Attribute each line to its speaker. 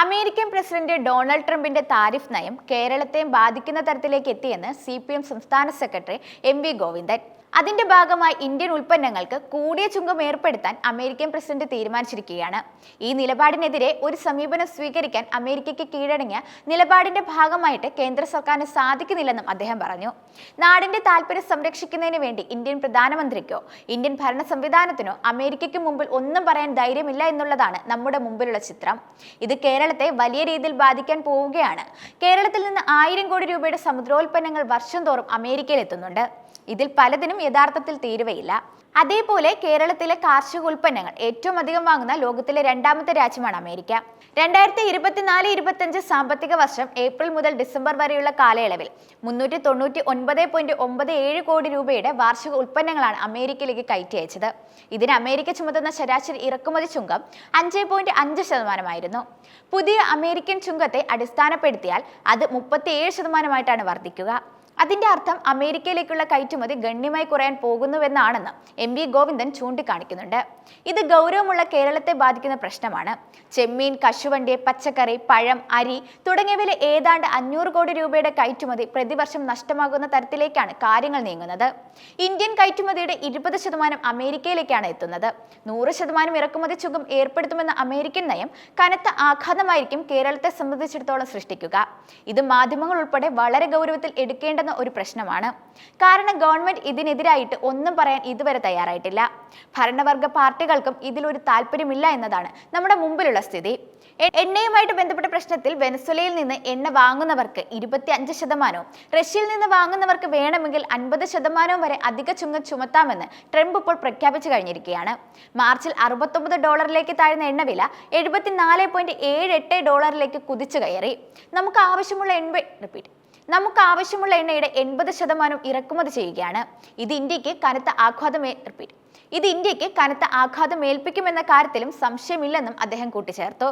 Speaker 1: American president Donald ട്രംപിന്റെ tariff നയം കേരളത്തെയും ബാധിക്കുന്ന തരത്തിലേക്ക് എത്തിയെന്ന് സി സംസ്ഥാന സെക്രട്ടറി എം വി ഗോവിന്ദൻ. അതിന്റെ ഭാഗമായി ഇന്ത്യൻ ഉൽപ്പന്നങ്ങൾക്ക് കൂടിയ ചുങ്കം ഏർപ്പെടുത്താൻ അമേരിക്കൻ പ്രസിഡന്റ് തീരുമാനിച്ചിരിക്കുകയാണ്. ഈ നിലപാടിനെതിരെ ഒരു സമീപനം സ്വീകരിക്കാൻ അമേരിക്കയ്ക്ക് കീഴടങ്ങിയ നിലപാടിന്റെ ഭാഗമായിട്ട് കേന്ദ്ര സർക്കാരിന് സാധിക്കുന്നില്ലെന്നും അദ്ദേഹം പറഞ്ഞു. നാടിന്റെ താല്പര്യം സംരക്ഷിക്കുന്നതിന് വേണ്ടി ഇന്ത്യൻ പ്രധാനമന്ത്രിക്കോ ഇന്ത്യൻ ഭരണ സംവിധാനത്തിനോ അമേരിക്കയ്ക്ക് മുമ്പിൽ ഒന്നും പറയാൻ ധൈര്യമില്ല എന്നുള്ളതാണ് നമ്മുടെ മുമ്പിലുള്ള ചിത്രം. ഇത് കേരളത്തെ വലിയ രീതിയിൽ ബാധിക്കാൻ പോവുകയാണ്. കേരളത്തിൽ നിന്ന് ആയിരം കോടി രൂപയുടെ സമുദ്രോൽപ്പന്നങ്ങൾ വർഷം തോറും അമേരിക്കയിൽ എത്തുന്നുണ്ട്. ഇതിൽ പലതിനും യഥാർത്ഥത്തിൽ തീരുവയില്ല. അതേപോലെ കേരളത്തിലെ കാർഷിക ഉൽപ്പന്നങ്ങൾ ഏറ്റവും അധികം വാങ്ങുന്ന ലോകത്തിലെ രണ്ടാമത്തെ രാജ്യമാണ് അമേരിക്ക. രണ്ടായിരത്തി ഇരുപത്തിനാല് ഇരുപത്തഞ്ച് സാമ്പത്തിക വർഷം ഏപ്രിൽ മുതൽ ഡിസംബർ വരെയുള്ള കാലയളവിൽ മുന്നൂറ്റി തൊണ്ണൂറ്റി ഒൻപത് പോയിന്റ് ഒമ്പത് ഏഴ് കോടി രൂപയുടെ വാർഷിക ഉൽപ്പന്നങ്ങളാണ് അമേരിക്കയിലേക്ക് കയറ്റി അയച്ചത്. ഇതിന് അമേരിക്ക ചുമത്തുന്ന ശരാശരി ഇറക്കുമതി ചുങ്കം അഞ്ച് പോയിന്റ് അഞ്ച് ശതമാനമായിരുന്നു. പുതിയ അമേരിക്കൻ ചുങ്കത്തെ അടിസ്ഥാനപ്പെടുത്തിയാൽ അത് മുപ്പത്തിയേഴ് ശതമാനമായിട്ടാണ് വർദ്ധിക്കുക. അതിന്റെ അർത്ഥം അമേരിക്കയിലേക്കുള്ള കയറ്റുമതി ഗണ്യമായി കുറയാൻ പോകുന്നുവെന്നാണെന്ന് എം വി ഗോവിന്ദൻ ചൂണ്ടിക്കാണിക്കുന്നുണ്ട്. ഇത് ഗൗരവമുള്ള കേരളത്തെ ബാധിക്കുന്ന പ്രശ്നമാണ്. ചെമ്മീൻ കശുവണ്ടി പച്ചക്കറി പഴം അരി തുടങ്ങിയവയിൽ ഏതാണ്ട് അഞ്ഞൂറ് കോടി രൂപയുടെ കയറ്റുമതി പ്രതിവർഷം നഷ്ടമാകുന്ന തരത്തിലേക്കാണ് കാര്യങ്ങൾ നീങ്ങുന്നത്. ഇന്ത്യൻ കയറ്റുമതിയുടെ ഇരുപത് ശതമാനം അമേരിക്കയിലേക്കാണ് എത്തുന്നത്. നൂറ് ശതമാനം ഇറക്കുമതി ചുങ്കം ഏർപ്പെടുത്തുമെന്ന അമേരിക്കൻ നയം കനത്ത ആഘാതമായിരിക്കും കേരളത്തെ സംബന്ധിച്ചിടത്തോളം സൃഷ്ടിക്കുക. ഇത് മാധ്യമങ്ങൾ ഉൾപ്പെടെ വളരെ ഗൗരവത്തിൽ എടുക്കേണ്ടെന്ന ഒരു പ്രശ്നമാണ്. കാരണം ഗവൺമെന്റ് ഇതിനെതിരായിട്ട് ഒന്നും പറയാൻ ഇതുവരെ തയ്യാറായിട്ടില്ല. ഭരണവർഗ പാർട്ടികൾക്കും ഇതിലൊരു താല്പര്യമില്ല എന്നതാണ് നമ്മുടെ മുമ്പിലുള്ള സ്ഥിതി. എണ്ണയുമായിട്ട് ബന്ധപ്പെട്ട പ്രശ്നത്തിൽ വെനസ്വലയിൽ നിന്ന് എണ്ണ വാങ്ങുന്നവർക്ക് ഇരുപത്തി അഞ്ച് ശതമാനവും റഷ്യയിൽ നിന്ന് വാങ്ങുന്നവർക്ക് വേണമെങ്കിൽ അൻപത് ശതമാനവും വരെ അധിക ചുങ്കം ചുമത്താമെന്ന് ട്രംപ് ഇപ്പോൾ പ്രഖ്യാപിച്ചു കഴിഞ്ഞിരിക്കുകയാണ്. മാർച്ചിൽ അറുപത്തൊമ്പത് ഡോളറിലേക്ക് താഴ്ന്ന എണ്ണവില എഴുപത്തിനാല് പോയിന്റ് ഏഴ് എട്ട് ഡോളറിലേക്ക് കുതിച്ചു കയറി. നമുക്ക് ആവശ്യമുള്ള എൺപ റിപ്പീറ്റ് നമുക്ക് ആവശ്യമുള്ള എണ്ണയുടെ എൺപത് ശതമാനം ഇറക്കുമതി ചെയ്യുകയാണ്. ഇത് ഇന്ത്യയ്ക്ക് കനത്ത ആഘാതമേ റിപ്പീറ്റ് ഇത് ഇന്ത്യയ്ക്ക് കനത്ത ആഘാതം ഏൽപ്പിക്കുമെന്ന കാര്യത്തിലും സംശയമില്ലെന്നും അദ്ദേഹം കൂട്ടിച്ചേർത്തു.